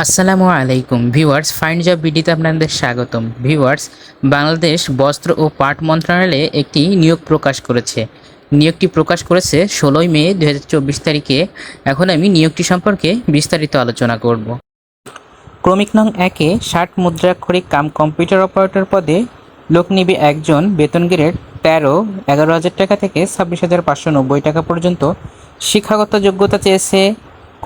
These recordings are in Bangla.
আসসালামু আলাইকুম, ভিউয়ার্স ফাইন্ড জব বিডিতে আপনাদের স্বাগতম। ভিউয়ার্স, বাংলাদেশ বস্ত্র ও পাট মন্ত্রণালয়ে একটি নিয়োগ প্রকাশ করেছে। নিয়োগটি প্রকাশ করেছে ষোলোই মে দু হাজার চব্বিশ তারিখে। এখন আমি নিয়োগটি সম্পর্কে বিস্তারিত আলোচনা করব। ক্রমিক নং একে ষাট মুদ্রাক্ষরিক কাম কম্পিউটার অপারেটর পদে লোক নিবে একজন বেতন গ্রেড তেরো, এগারো হাজার টাকা থেকে ছাব্বিশ হাজার পাঁচশো নব্বই টাকা পর্যন্ত শিক্ষাগত যোগ্যতা চেয়েছে।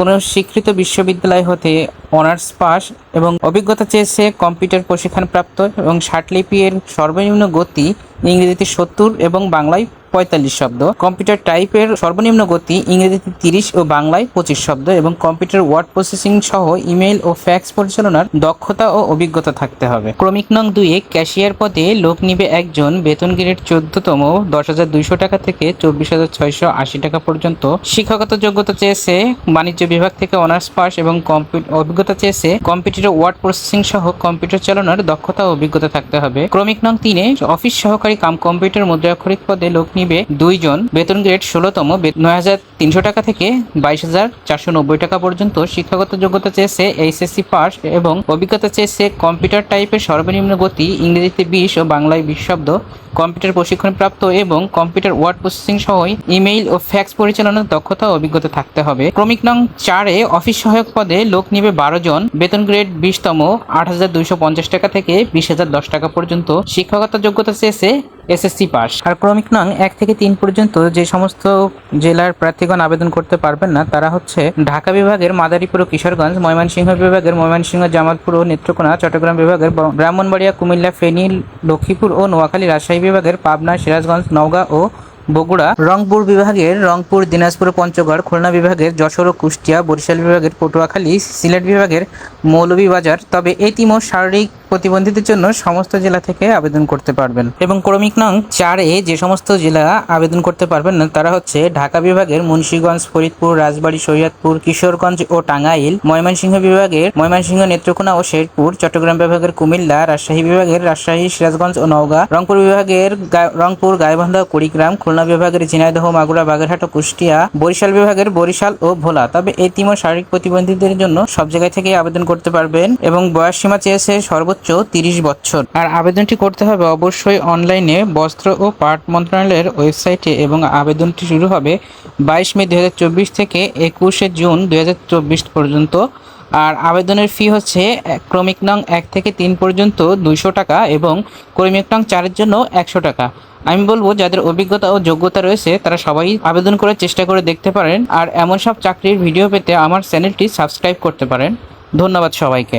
কোনো স্বীকৃত বিশ্ববিদ্যালয় হতে অনার্স পাস এবং অভিজ্ঞতা চেয়েছে কম্পিউটার প্রশিক্ষণপ্রাপ্ত এবং ষাটলিপি এর সর্বনিম্ন গতি ইংরেজিতে সত্তর এবং বাংলায় পঁয়তাল্লিশ শব্দ। কম্পিউটার টাইপের সর্বনিম্ন গতি ইংরেজিতে তিরিশ ও বাংলায় পঁচিশ শব্দ এবং কম্পিউটার ওয়ার্ড প্রসেসিং সহ ইমেল ও ফ্যাক্স পরিচালনার দক্ষতা ও অভিজ্ঞতা থাকতে হবে। ক্রমিক নং দুইয়ে ক্যাশিয়ার পদে লোক নিবে একজন বেতন গ্রেড চোদ্দতম দশ হাজার দুইশো টাকা থেকে চব্বিশ হাজার ছয়শো আশি টাকা পর্যন্ত। শিক্ষাগত যোগ্যতা চেয়েছে বাণিজ্য বিভাগ থেকে অনার্স পাস এবং কম্পিউটার অভিজ্ঞতা চেয়েছে, কম্পিউটার ওয়ার্ড প্রসেসিং সহ কম্পিউটার চালানোর দক্ষতা ও অভিজ্ঞতা থাকতে হবে। ক্রমিক নং তিনে, অফিস সহকারী কাম কম্পিউটার মুদ্রাক্ষরিক পদে লোক নিবে দুইজন বেতন গ্রেড ষোলোতম নয় হাজার তিনশো টাকা থেকে বাইশ হাজার চারশো নব্বই টাকা পর্যন্ত শিক্ষাগত যোগ্যতা চেয়েছে এইচএসসি পাস এবং অভিজ্ঞতা চেয়েছে কম্পিউটার টাইপের সর্বনিম্ন গতি, ইংরেজিতে বিশ ও বাংলায় বিশ শব্দ, কম্পিউটার প্রশিক্ষণপ্রাপ্ত এবং কম্পিউটার ওয়ার্ড প্রসেসিং সহ ইমেইল ও ফ্যাক্স পরিচালনার দক্ষতা ও অভিজ্ঞতা থাকতে হবে। ক্রমিক নং চারে, অফিস সহায়ক পদে লোক নিবে বারো জন, বেতন গ্রেড বিশতম, আট হাজার দুইশো পঞ্চাশ টাকা থেকে বিশ হাজার দশ টাকা পর্যন্ত শিক্ষকতা যোগ্যতা চেয়েছে এসএসসি পাস। আর ক্রমিক নং এক থেকে তিন পর্যন্ত যে সমস্ত জেলার প্রার্থীগণ আবেদন করতে পারবেন না, তারা হচ্ছে ঢাকা বিভাগের মাদারীপুর ও কিশোরগঞ্জ, ময়মনসিংহ বিভাগের ময়মনসিংহ, জামালপুর ও নেত্রকোনা, চট্টগ্রাম বিভাগের ব্রাহ্মণবাড়িয়া, কুমিল্লা, ফেনী, লক্ষ্মীপুর ও নোয়াখালী রাজশাহী বিভাগের পাবনা, সিরাজগঞ্জ, নওগাঁ ও বগুড়া, রংপুর বিভাগের রংপুর, দিনাজপুর, পঞ্চগড়, খুলনা বিভাগের যশোর ও কুষ্টিয়া, বরিশাল বিভাগের পটুয়াখালী, সিলেট বিভাগের মৌলভীবাজার। তবে এতিম ও শারীরিক প্রতিবন্ধীদের জন্য সমস্ত জেলা থেকে আবেদন করতে পারবেন। এবং ক্রমিক নং চারে যে সমস্ত জেলা আবেদন করতে পারবেন না, তারা হচ্ছে ঢাকা বিভাগের মুন্সীগঞ্জ, ফরিদপুর, রাজবাড়ী, সৈয়দপুর, কিশোরগঞ্জ ও টাঙ্গাইল, ময়মনসিংহ বিভাগের ময়মনসিংহ, নেত্রকোনা ও শেরপুর, চট্টগ্রাম বিভাগের কুমিল্লা, রাজশাহী বিভাগের রাজশাহী, সিরাজগঞ্জ ও নওগাঁ, রংপুর বিভাগের রংপুর, গাইবান্ধা কুড়িগ্রাম, খুলনা বিভাগের ঝিনাইদহ, মাগুরা, বাগেরহাট ও কুষ্টিয়া, বরিশাল বিভাগের বরিশাল ও ভোলা। তবে এই ও শারীরিক প্রতিবন্ধীদের জন্য সব জায়গায় থেকে আবেদন করতে পারবেন এবং বয়স সীমা চেয়েছে সর্বোচ্চ তিরিশ বছর। আর আবেদনটি করতে হবে অবশ্যই অনলাইনে বস্ত্র ও পাট মন্ত্রণালয়ের ওয়েবসাইটে এবং আবেদনটি শুরু হবে বাইশ মে দু হাজার চব্বিশ থেকে একুশে জুন দু হাজার চব্বিশ পর্যন্ত। আর আবেদনের ফি হচ্ছে ক্রমিক নং এক থেকে তিন পর্যন্ত দুইশো টাকা এবং ক্রমিক নং চারের জন্য একশো টাকা। আমি বলব, যাদের অভিজ্ঞতা ও যোগ্যতা রয়েছে, তারা সবাই আবেদন করার চেষ্টা করে দেখতে পারেন। আর এমন সব চাকরির ভিডিও পেতে আমার চ্যানেলটি সাবস্ক্রাইব করতে পারেন। ধন্যবাদ সবাইকে।